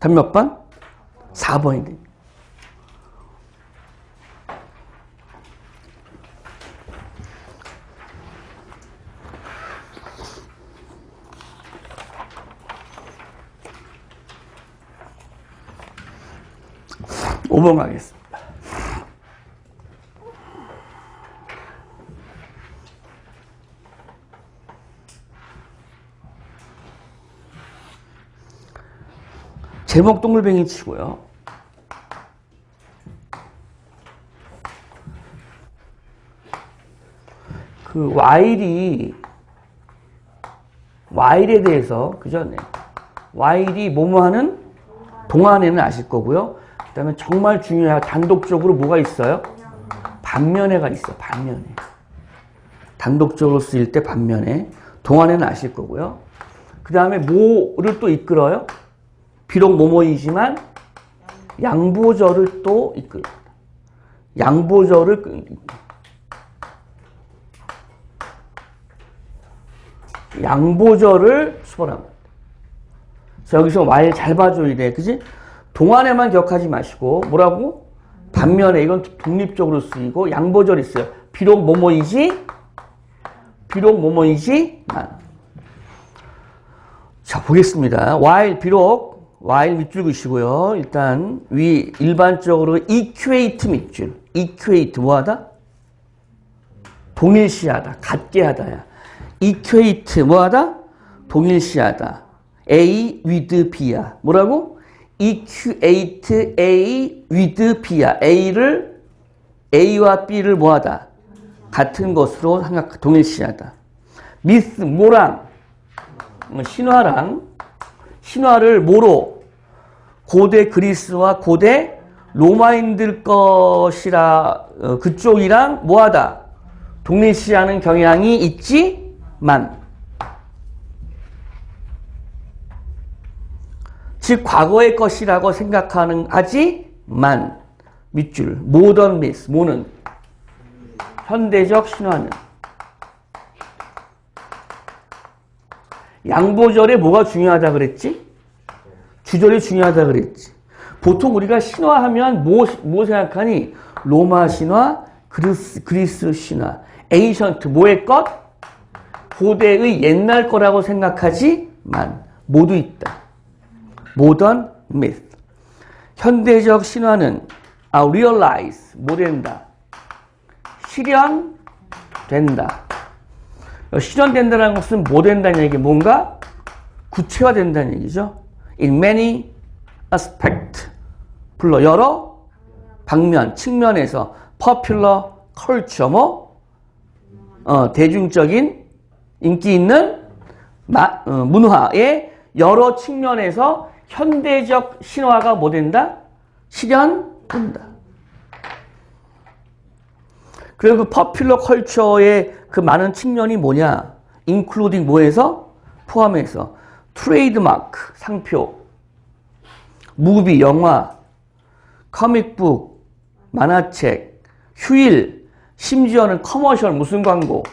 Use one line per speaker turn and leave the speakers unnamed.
답 몇 번? 4번이 됩니다. 오번 가겠습니다. 제목 동글뱅이 치고요. 그 와일이 와일에 대해서 그죠? 네. 와일이 뭐뭐 하는 동안에는 아실 거고요. 그다음에 정말 중요한 단독적으로 뭐가 있어요? 반면에가 있어. 반면에. 단독적으로 쓰일 때 반면에 동안에는 아실 거고요. 그 다음에 뭐를 또 이끌어요? 비록 뭐뭐이지만 양보절을 또 이끌어요. 양보절을 끄- 양보절을 수반합니다. 그래서 여기서 와일 잘 봐줘야 돼. 그지? 동안에만 기억하지 마시고 뭐라고? 반면에 이건 독립적으로 쓰이고 양보절 있어요. 비록 뭐뭐이지 비록 뭐뭐이지만 자 보겠습니다. while 비록 while 밑줄 그시고요. 일단 위 일반적으로 equate 밑줄 equate 뭐하다? 동일시하다 같게 하다야. equate 뭐하다? 동일시하다. A with B야. 뭐라고? equate A with B야. A를 A와 B를 뭐하다? 같은 것으로 생각 동일시하다. 미스 뭐랑 뭐 신화랑 신화를 뭐로? 고대 그리스와 고대 로마인들 것이라 어, 그쪽이랑 뭐하다? 동일시하는 경향이 있지만. 즉 과거의 것이라고 생각하는 하지만. 밑줄. 모던 미스. 모는. 현대적 신화는 양보절에 뭐가 중요하다 그랬지? 주절이 중요하다 그랬지. 보통 우리가 신화하면 뭐, 뭐 생각하니? 로마 신화, 그리스, 그리스 신화, 에이션트, 뭐의 것? 고대의 옛날 거라고 생각하지만 모두 있다. 모던 미스. 현대적 신화는 아, realize, 뭐 된다? 실현된다. 실현된다는 것은 뭐 된다는 얘기, 뭔가 구체화된다는 얘기죠. In many aspect. 불러 여러 방면, 측면에서 popular culture, 뭐 어, 대중적인 인기 있는 마, 어, 문화의 여러 측면에서 현대적 신화가 뭐 된다? 실현된다. 그리고 그 퍼퓰러 컬처의 그 많은 측면이 뭐냐? 인클루딩 뭐해서? 포함해서 트레이드마크, 상표, 무비, 영화, 커믹북, 만화책, 휴일, 심지어는 커머셜, 무슨 광고?